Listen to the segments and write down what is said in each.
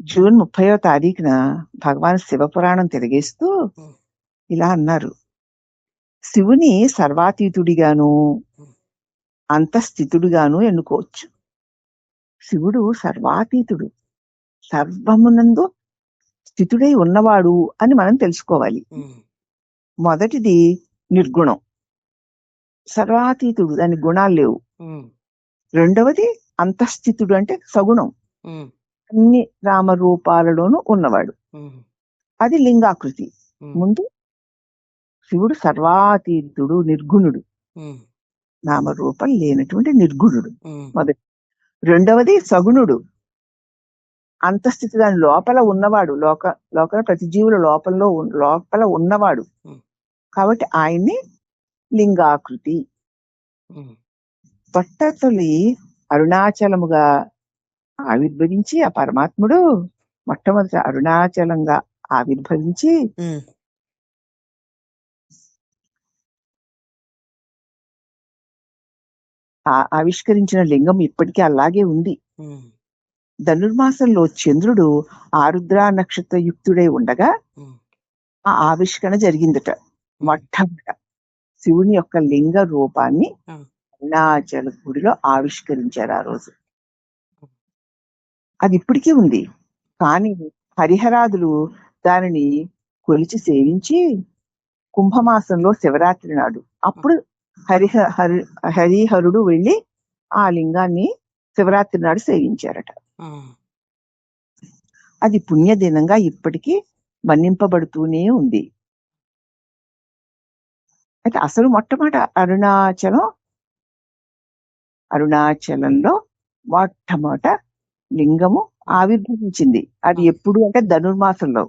June ముప్పయో తారీఖున భగవాన్ శివపురాణం తిరిగేస్తూ. ఇలా అన్నారు శివుని సర్వాతీతుడిగాను అంతస్థితుడుగాను ఎన్నుకోవచ్చు శివుడు సర్వాతీతుడు సర్వమునందు స్థితుడై ఉన్నవాడు అని మనం తెలుసుకోవాలి. మొదటిది నిర్గుణం సర్వాతీతుడు దాని గుణాలు లేవు. రెండవది అంతఃస్థితుడు అంటే సగుణం అన్ని రామరూపాలలోనూ ఉన్నవాడు ఉమ్. అది లింగాకృతి. ముందు శివుడు సర్వాతీతుడు నిర్గుణుడు. నామరూపం లేనటువంటి నిర్గుణుడు. మొదటి రెండవది సగుణుడు అంతస్థితి దాని లోపల ఉన్నవాడు లోక లోకల ప్రతి జీవుల లోపల లోపల ఉన్నవాడు. కాబట్టి ఆయన్ని లింగాకృతి ఉమ్. పట్టతొలి అరుణాచలముగా ఆవిర్భవించి ఆ పరమాత్ముడు మొట్టమొదట అరుణాచలంగా ఆవిర్భవించి ఆవిష్కరించిన లింగం ఇప్పటికీ అలాగే ఉంది. ధనుర్మాసంలో చంద్రుడు ఆరుద్ర నక్షత్ర యుక్తుడై ఉండగా. ఆ ఆవిష్కరణ జరిగిందట మొట్టమొదట శివుని యొక్క లింగ రూపాన్ని. అరుణాచల గుడిలో ఆవిష్కరించారు ఆ రోజు అది ఇప్పటికీ ఉంది. కానీ హరిహరాదులు దానిని కొలిచి సేవించి కుంభమాసంలో శివరాత్రి నాడు. అప్పుడు హరిహ హరి హరిహరుడు వెళ్ళి ఆ లింగాన్ని శివరాత్రి నాడు సేవించారట. అది పుణ్యదినంగా ఇప్పటికీ మన్నింపబడుతూనే ఉంది. అయితే అసలు మొట్టమొదట అరుణాచలం అరుణాచలంలో మొట్టమొదట లింగము ఆవిర్భవించింది. అది ఎప్పుడు అంటే ధనుర్మాసంలో.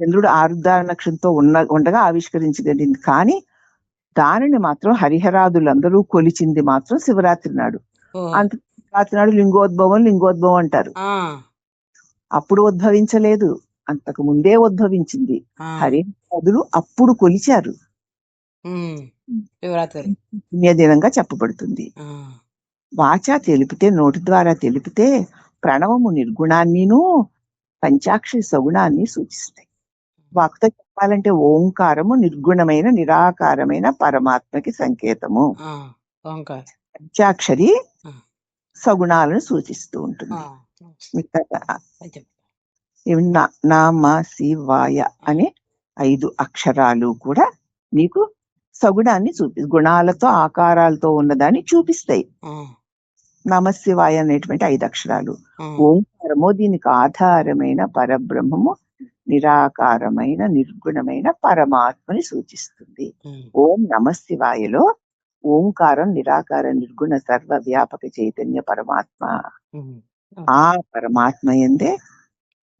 చంద్రుడు ఆరుద్ర నక్షత్రంతో ఉన్న ఉండగా ఆవిష్కరించగలిగింది కానీ దానిని మాత్రం హరిహరాదులందరూ కొలిచింది మాత్రం శివరాత్రి నాడు. అంత శివరాత్రి నాడు లింగోద్భవం లింగోద్భవం అంటారు. అప్పుడు ఉద్భవించలేదు. అంతకు ముందే ఉద్భవించింది. హరిహరాదులు అప్పుడు కొలిచారు. పుణ్యదినంగా చెప్పబడుతుంది. వాచ తెలిపితే నోటి ద్వారా తెలిపితే ప్రణవము నిర్గుణాన్నిను పంచాక్షరి సగుణాన్ని సూచిస్తాయి. వాక్తో చెప్పాలంటే ఓంకారము నిర్గుణమైన నిరాకారమైన పరమాత్మకి సంకేతము. పంచాక్షరి. సగుణాలను సూచిస్తూ. ఉంటుంది. నామ శివాయ అనే ఐదు అక్షరాలు కూడా నీకు సగుణాన్ని చూపి గుణాలతో ఆకారాలతో ఉన్నదాన్ని చూపిస్తాయి. నమశివాయ అనేటువంటి ఐదు అక్షరాలు. ఓంకారము దీనికి ఆధారమైన పరబ్రహ్మము నిరాకారమైన నిర్గుణమైన పరమాత్మని సూచిస్తుంది. ఓం నమశివాయలో ఓంకారం నిరాకార నిర్గుణ సర్వ వ్యాపక చైతన్య పరమాత్మ. ఆ పరమాత్మ ఎందే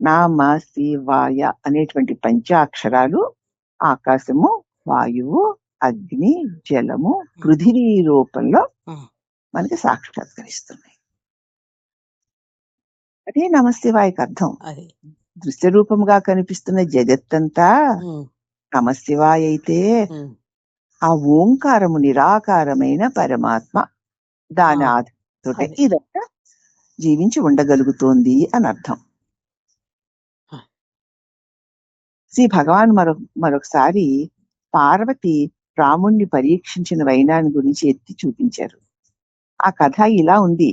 నామ శివాయ అనేటువంటి పంచాక్షరాలు ఆకాశము వాయువు అగ్ని జలము పృథివీ రూపంలో. మనకి సాక్షాత్కరిస్తున్నాయి అదే నమశివాయకి అర్థం అది దృశ్య రూపంగా కనిపిస్తున్న జగత్తంతా. నమశివాయ అయితే. ఆ ఓంకారము నిరాకారమైన పరమాత్మ దాని. ఆధారంతో. ఇదంతా జీవించి ఉండగలుగుతోంది అని అర్థం. శ్రీ భగవాన్ మరొ మరొకసారి పార్వతి రాముణ్ణి పరీక్షించిన వైనాన్ని గురించి ఎత్తి చూపించారు ఆ కథ ఇలా ఉంది.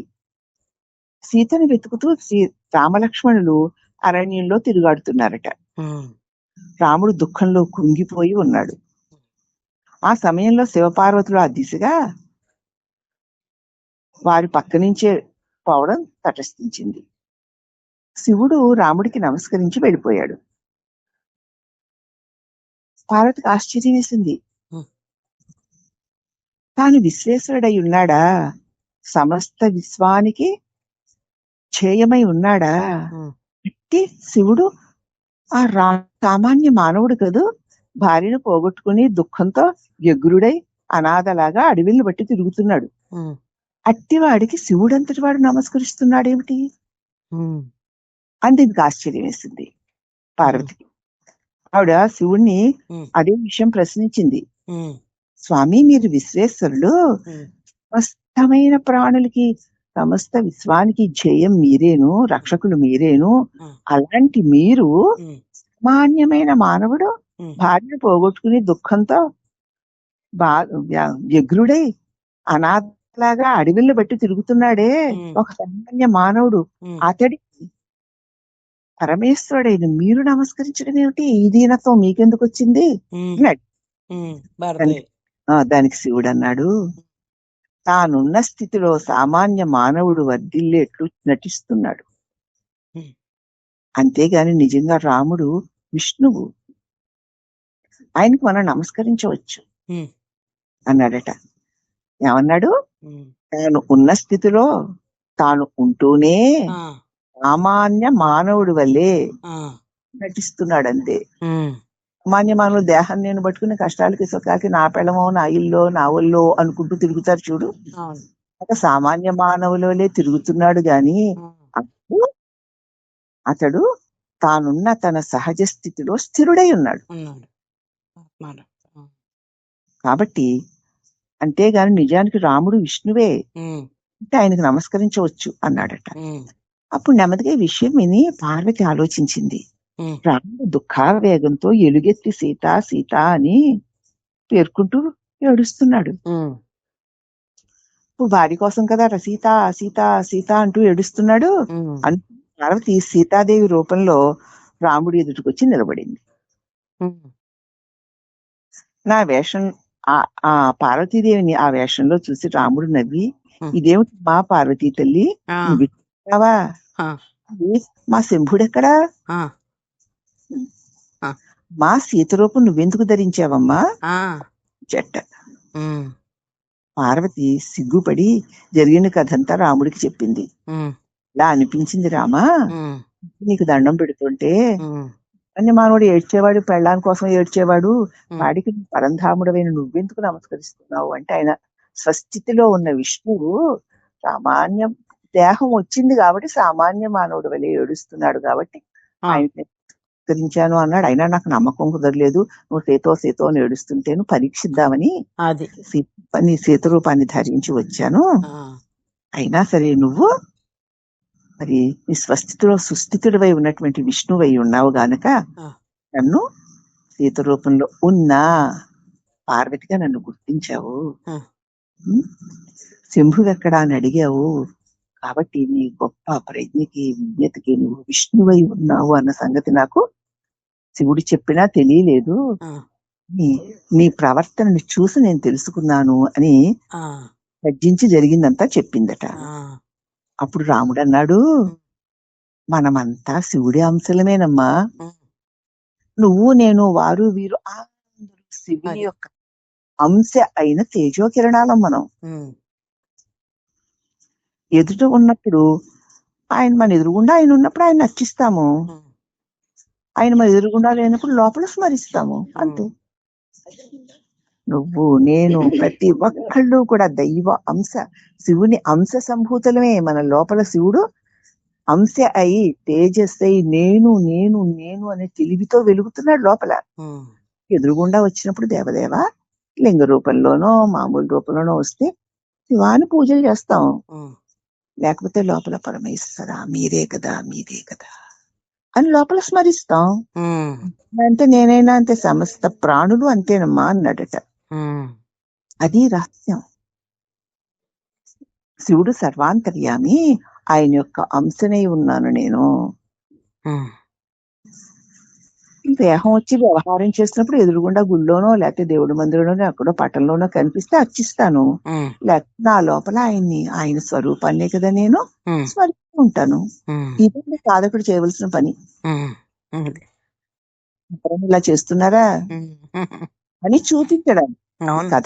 సీతను వెతుకుతూ శ్రీ రామలక్ష్మణులు అరణ్యంలో తిరుగాడుతున్నారట. రాముడు దుఃఖంలో కుంగిపోయి ఉన్నాడు. ఆ సమయంలో శివపార్వతులు ఆ దిశగా వారి పక్క నుంచే పోవడం తటస్థించింది. శివుడు రాముడికి నమస్కరించి వెళ్ళిపోయాడు. పార్వతికి ఆశ్చర్యం వేసింది. తాను విశ్వేశ్వరుడై ఉన్నాడా? సమస్త విశ్వానికి క్షేయమై ఉన్నాడా. ఇట్టి శివుడు ఆ రా సామాన్య మానవుడు కదూ భార్యను పోగొట్టుకుని దుఃఖంతో వ్యగ్రుడై అనాథలాగా అడవిని బట్టి తిరుగుతున్నాడు. అట్టివాడికి శివుడంతటి వాడు నమస్కరిస్తున్నాడేమిటి ఉమ్. అని దీనికి ఆశ్చర్యం వేసింది పార్వతికి ఆవిడ శివుణ్ణి. అదే విషయం ప్రశ్నించింది. స్వామి మీరు విశ్వేశ్వరుడు స్పష్టమైన ప్రాణులకి సమస్త విశ్వానికి జయం మీరేను రక్షకులు మీరేను. అలాంటి మీరు సామాన్యమైన మానవుడు భార్యను పోగొట్టుకుని దుఃఖంతో బా వ్య- వ్యగ్రుడై అనాథలాగా అడవిలో బట్టి తిరుగుతున్నాడే ఒక సామాన్య మానవుడు. అతడి పరమేశ్వరుడైన మీరు నమస్కరించడం ఏమిటి? ఈ దీనత్వం మీకెందుకు వచ్చింది దానికి శివుడు అన్నాడు. తానున్న స్థితిలో సామాన్య మానవుడు వర్ధిల్లేట్లు నటిస్తున్నాడు. అంతేగాని నిజంగా రాముడు విష్ణువు. ఆయనకు మనం నమస్కరించవచ్చు. అన్నాడట. ఏమన్నాడు? తాను ఉన్న స్థితిలో తాను ఉంటూనే సామాన్య మానవుడి వల్లే ఆ, మానవులు దేహాన్ని నేను పట్టుకుని కష్టాలకి సుఖాలకి నా పెళ్ళమో నా ఇల్లో నా ఒళ్ళో అనుకుంటూ తిరుగుతారు చూడు. ఒక సామాన్య మానవులే తిరుగుతున్నాడు గాని అతడు తానున్న తన సహజ స్థితిలో స్థిరుడై ఉన్నాడు. కాబట్టి అంతేగాని నిజానికి రాముడు విష్ణువే అంటే ఆయనకు నమస్కరించవచ్చు అన్నాడట. అప్పుడు నెమ్మదిగా ఈ విషయం విని పార్వతి ఆలోచించింది. ఉమ్, రాముడు దుఃఖావేగంతో ఎలుగెత్తి సీత సీత అని పేర్కొంటూ ఏడుస్తున్నాడు. ఉమ్, ఇప్పుడు భార్య కోసం కదా రా సీత సీత సీత అంటూ ఏడుస్తున్నాడు. ఉమ్, అన్- పార్వతి సీతాదేవి రూపంలో రాముడి ఎదుటికొచ్చి నిలబడింది. ఉమ్, నా వేషం ఆ ఆ పార్వతీదేవిని ఆ వేషంలో చూసి రాముడు నవ్వి. ఇదేమిటి మా పార్వతీ తల్లి? ఆ, నువ్వు ఇచ్చావా ఆ, మా శంభుడెక్కడా? ఆ, మా సీత రూపం నువ్వెందుకు ధరించావమ్మా? చెట్ట. పార్వతి సిగ్గుపడి జరిగిన కథంతా రాముడికి చెప్పింది. ఇలా అనిపించింది రామా? నీకు దండం పెడుతుంటే అన్య మానవుడు ఏడ్చేవాడు పెళ్ళాం కోసం ఏడ్చేవాడు వాడికి పరంధాముడమైన నువ్వెందుకు నమస్కరిస్తున్నావు? అంటే ఆయన స్వస్థితిలో ఉన్న విష్ణువు సామాన్య దేహం వచ్చింది కాబట్టి సామాన్య మానవుడు వలె ఏడుస్తున్నాడు కాబట్టి ఆ, ఆయన నమస్కరించాను అన్నాడు. అయినా నాకు నమ్మకం కుదరలేదు. నువ్వు సేతో సేతో అని ఏడుస్తుంటేను పరీక్షిద్దామని నీ సీత రూపాన్ని ధరించి వచ్చాను. అయినా సరే నువ్వు మరి నీ స్వస్థితిలో సుస్థితుడివై ఉన్నటువంటి విష్ణువై ఉన్నావు గానక. నన్ను సీత రూపంలో ఉన్నా పార్వతిగా నన్ను గుర్తించావు. ఉం? శంభువెక్కడా అని అడిగావు. కాబట్టి నీ గొప్ప ప్రజ్ఞకి విజ్ఞతకి నువ్వు విష్ణువై ఉన్నావు అన్న సంగతి నాకు శివుడు చెప్పినా తెలియలేదు. నీ నీ ప్రవర్తనని చూసి నేను తెలుసుకున్నాను అని గర్జించి జరిగిందంతా చెప్పిందట. అప్పుడు రాముడు అన్నాడు మనమంతా శివుడి అంశలమేనమ్మా. నువ్వు నేను వారు వీరు శివుని. యొక్క అంశ అయిన తేజో కిరణాలం మనం ఎదుట ఉన్నప్పుడు ఆయన మన ఎదురుగుండా ఆయన ఉన్నప్పుడు ఆయన నచ్చిస్తాము. ఆయన మన ఎదురుగుండా లేనప్పుడు లోపల స్మరిస్తాము. అంతే. నువ్వు నేను ప్రతి ఒక్కళ్ళు కూడా దైవ అంశ శివుని అంశ సంభూతులమే. మన లోపల శివుడు అంశ అయి తేజస్ అయి నేను నేను నేను అనే తెలివితో వెలుగుతున్నాడు లోపల. ఎదురుగుండా వచ్చినప్పుడు దేవదేవ లింగ రూపంలోనో మామూలు రూపంలోనో వస్తే శివాని పూజలు చేస్తాం. లేకపోతే లోపల పరమేశ్వర మీరే కదా మీరే కదా అని లోపల స్మరిస్తాం. అంటే నేనైనా అంతే సమస్త ప్రాణులు అంతేనమ్మా అన్నాడట. అది రహస్యం. శివుడు సర్వాంతర్యామి ఆయన యొక్క అంశనై ఉన్నాను నేను. దేహం వచ్చి వ్యవహారం చేస్తున్నప్పుడు ఎదురుగుండా గుళ్ళోనో లేకపోతే దేవుడి మందిరంలోనో ఎక్కడో పట్టణంలోనో కనిపిస్తే అర్చిస్తాను. లేకపోతే నా లోపల ఆయన్ని ఆయన స్వరూపాన్నే కదా నేను స్మరిస్తూ ఉంటాను. ఇది సాధకుడు చేయవలసిన పని. ఇలా చేస్తున్నారా? అని చూపించడానికి అవును. కథ